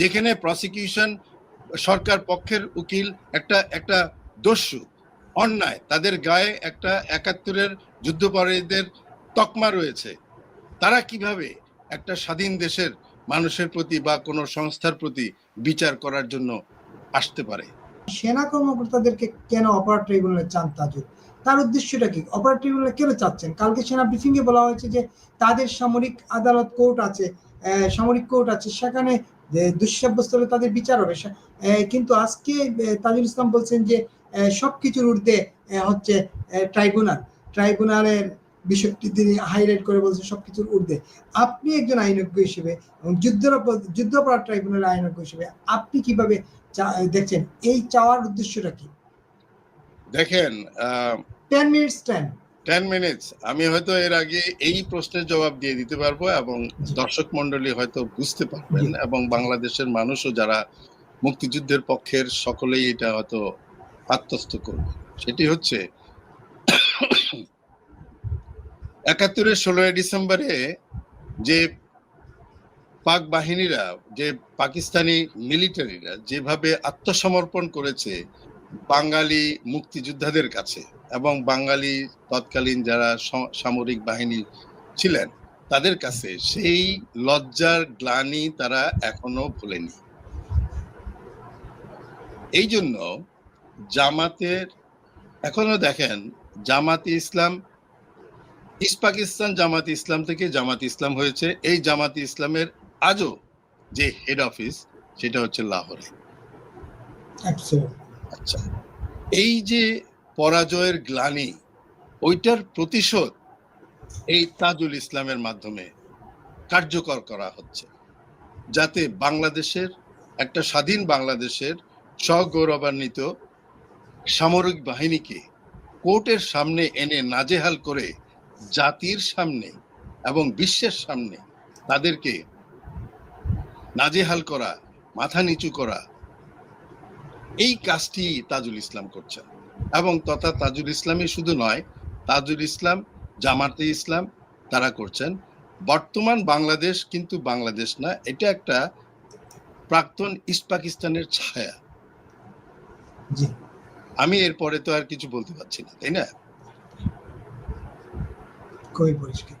যেখানে প্রসিকিউশন সরকার পক্ষের উকিল একটা একটা দস্যু, অন্যায়, তাদের গায়ে একটা একাত্তরের যুদ্ধপরাধীদের তকমা রয়েছে। তারা কীভাবে একটা স্বাধীন দেশের মানুষের প্রতি বা কোনো সংস্থার প্রতি বিচার করার জন্য আসতে পারে? সেনা কর্মকর্তাদেরকে কেন অপারেট ট্রাইব্যুনালে চান তাজুল তার উদ্দেশ্যটা কি? অপারেট ট্রাইব্যুনালে কেন চাচ্ছেন? কালকে সেনা ব্রিফিং এ বলা হয়েছে যে তাদের সামরিক আদালত কোর্ট আছে সামরিক কোর্ট আছে, সেখানে যে দোষী সাব্যস্ত হলে তাদের বিচার হবে কিন্তু আজকে তাজুল ইসলাম বলছেন যে আহ, সবকিছুর ঊর্ধ্বে হচ্ছে ট্রাইব্যুনাল। ট্রাইব্যুনালের বিষয়টি তিনি হাইলাইট করে বলছেন সবকিছুর ঊর্ধ্বে। আপনি একজন আইনজ্ঞ হিসেবে এবং যুদ্ধ যুদ্ধাপরাধ ট্রাইব্যুনালের আইনজ্ঞ হিসেবে আপনি কীভাবে দেখছেন? এই চাওয়ার উদ্দেশ্যটা কি? দেখেন ten minutes time ten minutes আমি হয়তো এর আগে এই প্রশ্নের জবাব দিয়ে দিতে পারব এবং দর্শক মন্ডলী হয়তো বুঝতে পারবেন এবং বাংলাদেশের মানুষও যারা মুক্তিযুদ্ধের পক্ষের সকলেই এটা হয়তো আত্মস্থ করবে। সেটি হচ্ছে একাত্তরের ষোলোই ডিসেম্বরে যে পাক বাহিনীরা যে পাকিস্তানি মিলিটারিরা যেভাবে আত্মসমর্পণ করেছে বাঙালি মুক্তিযোদ্ধাদের কাছে এবং বাঙালি তৎকালীন যারা সামরিক বাহিনী ছিলেন, তাদের কাছে সেই লজ্জার গ্লানি তারা এখনও ভুলেনি। এই জন্য জামাতের, এখনও দেখেন, জামাতে ইসলাম, ইস্ট পাকিস্তান জামাতে ইসলাম থেকে জামাত ইসলাম হয়েছে। এই জামাতে ইসলামের আজও যে হেড অফিস সেটা হচ্ছে লাহোরে। আচ্ছা এই যে পরাজয়ের গ্লানি, ওইটার প্রতিশোধ এই তাজুল ইসলামের মাধ্যমে কার্যকর করা হচ্ছে, যাতে বাংলাদেশের, একটা স্বাধীন বাংলাদেশের স্বগৌরবান্বিত সামরিক বাহিনীকে কোর্টের সামনে এনে নাজেহাল করে জাতির সামনে এবং বিশ্বের সামনে তাদেরকে নাজেহাল করা, মাথা নিচু করা এই কাজটি তাজুল ইসলাম করছেন। এবং তথা তাজুল ইসলামই শুধু নয় তাজুল ইসলাম জামাতে ইসলাম তারা করছেন। বর্তমান বাংলাদেশ কিন্তু বাংলাদেশ না এটা একটা প্রাক্তন ইস্ট পাকিস্তানের ছায়া। আমি এরপরে তো আর কিছু বলতে পারছি না তাই না? খুবই পরিষ্কার।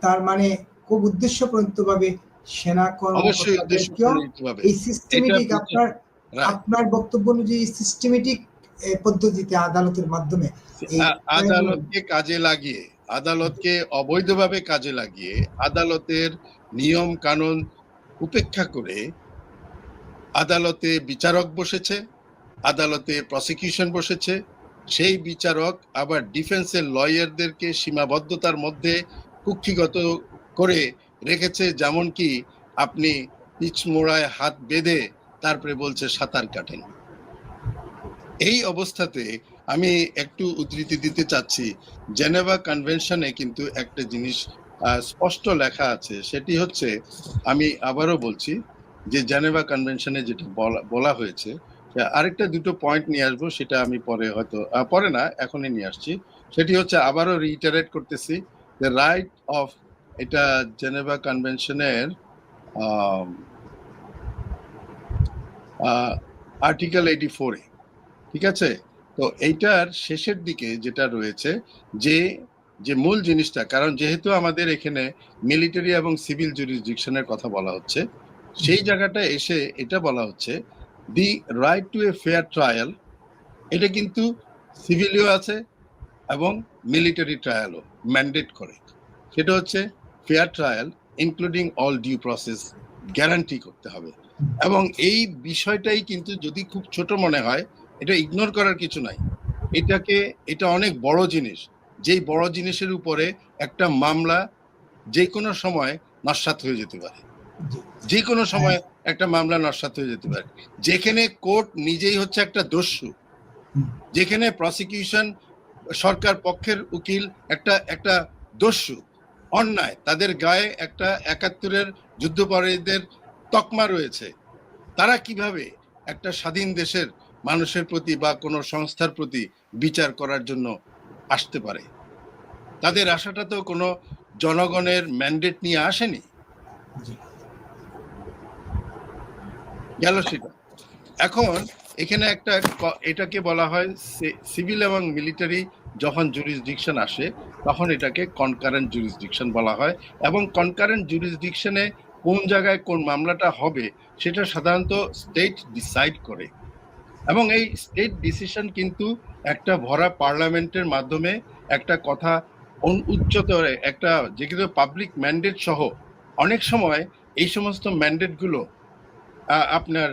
তার মানে খুব উদ্দেশ্যপ্রণীত ভাবে সেনা অবশ্যই উদ্দেশ্য কর্মকর্তাদেরকেও। এই সিস্টেমেটিক আপনার. আপনার বক্তব্য অনুযায়ী সিস্টেমেটিক পদ্ধতিতে আদালতের মাধ্যমে আদালতকে কাজে লাগিয়ে আদালতকে অবৈধভাবে কাজে লাগিয়ে আদালতের নিয়ম কানুন উপেক্ষা করে আদালতে বিচারক বসেছে আদালতে প্রসিকিউশন বসেছে সেই বিচারক আবার ডিফেন্সের লয়ারদেরকে সীমাবদ্ধতার মধ্যে কুক্ষিগত করে রেখেছে যেমন কি আপনি পিচমোড়ায় হাত বেঁধে তারপরে বলছে সাঁতার কাটেন এই অবস্থাতে আমি একটু উদ্ধৃতি দিতে চাচ্ছি, জেনেভা কনভেনশনে কিন্তু একটা জিনিস স্পষ্ট লেখা আছে, সেটি হচ্ছে, আমি আবারও বলছি যে জেনেভা কনভেনশনে যেটা বলা- হয়েছে আরেকটা দুটো পয়েন্ট নিয়ে আসব, সেটা আমি পরে হয়তো পরে না, এখনই নিয়ে আসছি। সেটি হচ্ছে আবারও রিটারেট করতেছি দ্য রাইট অফ এটা জেনেভা কনভেনশনের আর্টিকেল এইটি ফোরে ঠিক আছে? তো এইটার শেষের দিকে যেটা রয়েছে, যে যে মূল জিনিসটা, কারণ যেহেতু আমাদের এখানে মিলিটারি এবং সিভিল জুরিসডিকশনের কথা বলা হচ্ছে, সেই জায়গাটা এসে এটা বলা হচ্ছে the right to a fair trial এটা কিন্তু সিভিলিও আছে এবং মিলিটারি ট্রায়ালও ম্যান্ডেট করে। সেটা হচ্ছে fair trial including all due process guarantee করতে হবে। এবং এই বিষয়টাই কিন্তু যদি খুব ছোট মনে হয় এটা ইগনোর করার কিছু নাই। এটাকে এটা অনেক বড় জিনিস। যেই বড় জিনিসের উপরে একটা মামলা যে কোনো সময় নস্বাত হয়ে যেতে পারে। যে কোনো সময় একটা মামলা নস্বাত হয়ে যেতে পারে। যেখানে কোর্ট নিজেই হচ্ছে একটা দস্যু। যেখানে প্রসিকিউশন সরকার পক্ষের উকিল একটা একটা দস্যু। অন্যায়। তাদের গায়ে একটা একাত্তরের যুদ্ধপরাধীদের তকমা রয়েছে। তারা কীভাবে একটা স্বাধীন দেশের মানুষের প্রতি বা কোনো সংস্থার প্রতি বিচার করার জন্য আসতে পারে? তাদের আশাটা তো কোনো জনগণের ম্যান্ডেট নিয়ে আসেনি? গেল সেটা। এখন এখানে একটা এটাকে বলা হয় সিভিল এবং মিলিটারি যখন জুরিসডিকশন আসে তখন এটাকে কনকারেন্ট জুরিসডিকশন বলা হয় এবং কনকারেন্ট জুরিসডিকশনে কোন জায়গায় কোন মামলাটা হবে, সেটা সাধারণত স্টেট ডিসাইড করে। এবং এই স্টেট ডিসিশন কিন্তু একটা ভরা পার্লামেন্টের মাধ্যমে একটা কথা উচ্চতরে, একটা যেগুলো পাবলিক ম্যান্ডেট সহ অনেক সময় এই সমস্ত ম্যান্ডেটগুলো আপনার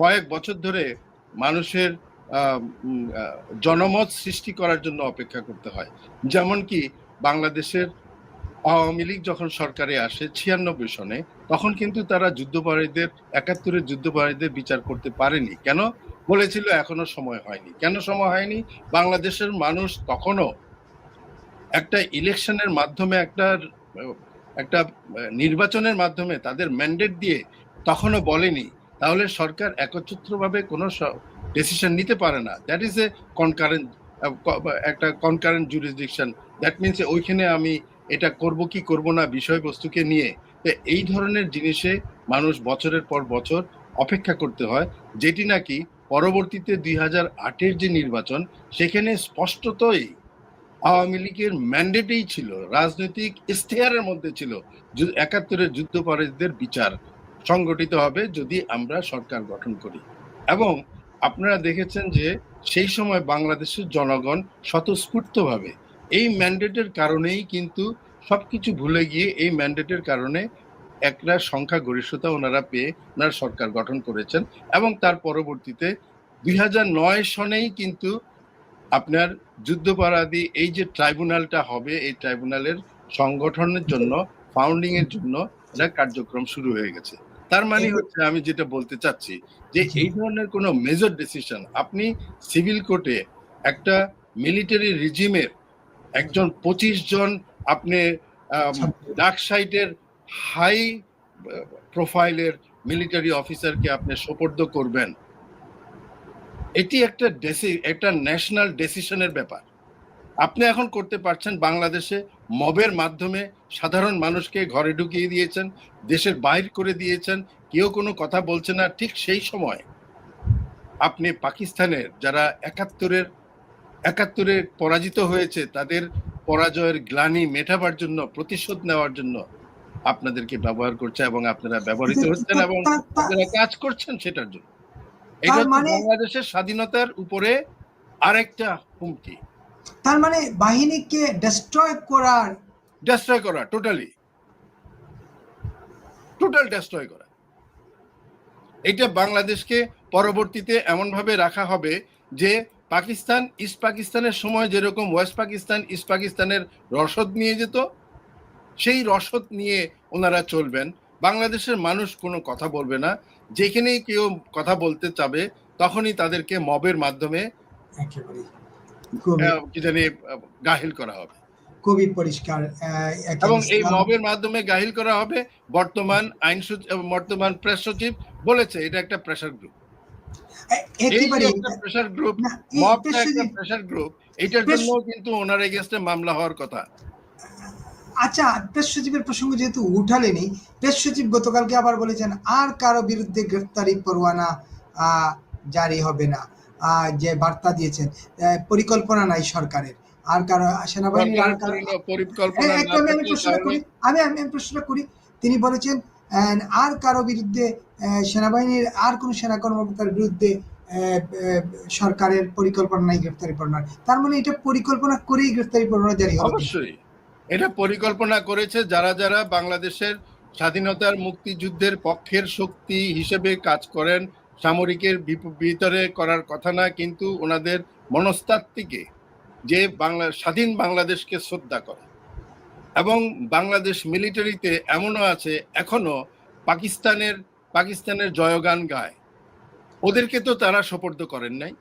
কয়েক বছর ধরে মানুষের জনমত সৃষ্টি করার জন্য অপেক্ষা করতে হয়। যেমন কি বাংলাদেশের আওয়ামী লীগ যখন সরকারে আসে ছিয়ানব্বই সনে, তখন কিন্তু তারা যুদ্ধপরাধীদের, একাত্তরের যুদ্ধপরাধীদের বিচার করতে পারেনি। কেন? বলেছিল এখনও সময় হয়নি। কেন সময় হয়নি? বাংলাদেশের মানুষ তখনও একটা ইলেকশনের মাধ্যমে, একটা একটা নির্বাচনের মাধ্যমে তাদের ম্যান্ডেট দিয়ে তখনও বলেনি। তাহলে সরকার একত্রিতভাবে কোনো ডিসিশন নিতে পারে না। দ্যাট ইজ এ কনকারেন্ট একটা কনকারেন্ট জুরিসডিকশন দ্যাট মিনস ওইখানে আমি এটা করব কি করব না বিষয়বস্তুকে নিয়ে, তো এই ধরনের জিনিসে মানুষ বছরের পর বছর অপেক্ষা করতে হয়, যেটি নাকি পরবর্তীতে দুই হাজার আটের যে নির্বাচন, সেখানে স্পষ্টতই আওয়ামী লীগের ম্যান্ডেটেই ছিল, রাজনৈতিক ইশতেহারের মধ্যে ছিল একাত্তরের যুদ্ধপরাধীদের বিচার সংগঠিত হবে যদি আমরা সরকার গঠন করি। এবং আপনারা দেখেছেন যে সেই সময় বাংলাদেশের জনগণ স্বতঃস্ফূর্তভাবে এই ম্যান্ডেটের কারণেই কিন্তু সবকিছু ভুলে গিয়ে এই ম্যান্ডেটের কারণে একটা সংখ্যা গরিষ্ঠতা ওনারা পেয়ে ওনারা সরকার গঠন করেছেন এবং তার পরবর্তীতে দুই হাজার নয় সনেই কিন্তু আপনার যুদ্ধপরাধী এই যে ট্রাইব্যুনালটা হবে এই ট্রাইব্যুনালের সংগঠনের জন্য ফাউন্ডিং এর জন্য এটা কার্যক্রম শুরু হয়ে গেছে। তার মানে হচ্ছে আমি যেটা বলতে চাচ্ছি যে এই ধরনের কোনো মেজর ডিসিশন আপনি সিভিল কোর্টে একটা মিলিটারি রিজিমের একজন পঁচিশ জন আপনি ডাক সাইটের হাই প্রোফাইলের মিলিটারি অফিসারকে আপনি সোপর্দ করবেন। এটি একটা ডেসি- একটা ন্যাশনাল ডেসিশনের ব্যাপার। আপনি এখন করতে পারছেন বাংলাদেশে মবের মাধ্যমে সাধারণ মানুষকে ঘরে ঢুকিয়ে দিয়েছেন দেশের বাইর করে দিয়েছেন কেউ কোনো কথা বলছে না ঠিক সেই সময় আপনি পাকিস্তানের যারা একাত্তরের একাত্তরে পরাজিত হয়েছে তাদের পরাজয়ের গ্লানি মেটাবার জন্য প্রতিশোধ নেওয়ার জন্য আপনাদেরকে ব্যবহার করছে এবং আপনারা ব্যবহৃত হচ্ছেন এবং আপনারা কাজ করছেন সেটার জন্য। এটা মানে- বাংলাদেশের স্বাধীনতার উপরে আরেকটা হুমকি। তার মানে বাহিনীকে ডেস্ট্রয় করার ডেস্ট্রয় করা টোটালি টোটাল ডেস্ট্রয় করা। এটা বাংলাদেশকে পরবর্তীতে এমনভাবে রাখা হবে যে পাকিস্তান ইস্ট পাকিস্তানের সময় যেরকম ওয়েস্ট পাকিস্তান ইস্ট পাকিস্তানের রসদ নিয়ে যেত সেই রসদ নিয়ে ওনারা চলবেন। বাংলাদেশের মানুষ কোনো কথা বলবে না। যেখানেই কেউ কথা বলতে চাবে তখনই তাদেরকে মবের মাধ্যমে একেবারে কি জানি গাহিল করা হবে। খুবই পরিষ্কার এবং এই মবের মাধ্যমে গাহিল করা হবে। বর্তমান আইন বর্তমান প্রেস সচিব বলেছে এটা একটা প্রেসার গ্রুপ একেবারে প্রেসার গ্রুপ মবটা একটা প্রেসার গ্রুপ এটার জন্য কিন্তু ওনার এগেনস্টে মামলা হওয়ার কথা। আচ্ছা প্রেস সচিবের প্রসঙ্গ যেহেতু উঠালেনি প্রেস সচিব গতকালকে আবার বলেছেন আর কারও বিরুদ্ধে গ্রেফতারি পরোয়ানা আহ, জারি হবে না যে বার্তা দিয়েছেন। পরিকল্পনা নাই সরকারের। আর কারও সেনাবাহিনীর আর কারও সরকারের পরিকল্পনা এ- না একটু আমি আমি থাকলে প্রশ্নটা করি। তিনি বলেছেন আর কারও বিরুদ্ধে সেনাবাহিনীর আর কোন সেনা কর্মকর্তার বিরুদ্ধে সরকারের পরিকল্পনা নাই, গ্রেফতারি পরোয়ানা তার মানে এটা পরিকল্পনা করেই গ্রেফতারি পরোয়ানা জারি হবে। অবশ্যই। এটা পরিকল্পনা করেছে যারা যারা বাংলাদেশের স্বাধীনতার মুক্তিযুদ্ধের পক্ষের শক্তি হিসেবে কাজ করেন, সামরিকের ভিতরে করার কথা না, কিন্তু ওনাদের মনস্তাত্ত্বিকে যে বাংলা স্বাধীন বাংলাদেশকে শ্রদ্ধা করে এবং বাংলাদেশ মিলিটারিতে এমনও আছে এখনও পাকিস্তানের পাকিস্তানের জয়গান গায়। ওদেরকে তো তারা সোপর্দ করেন নাই।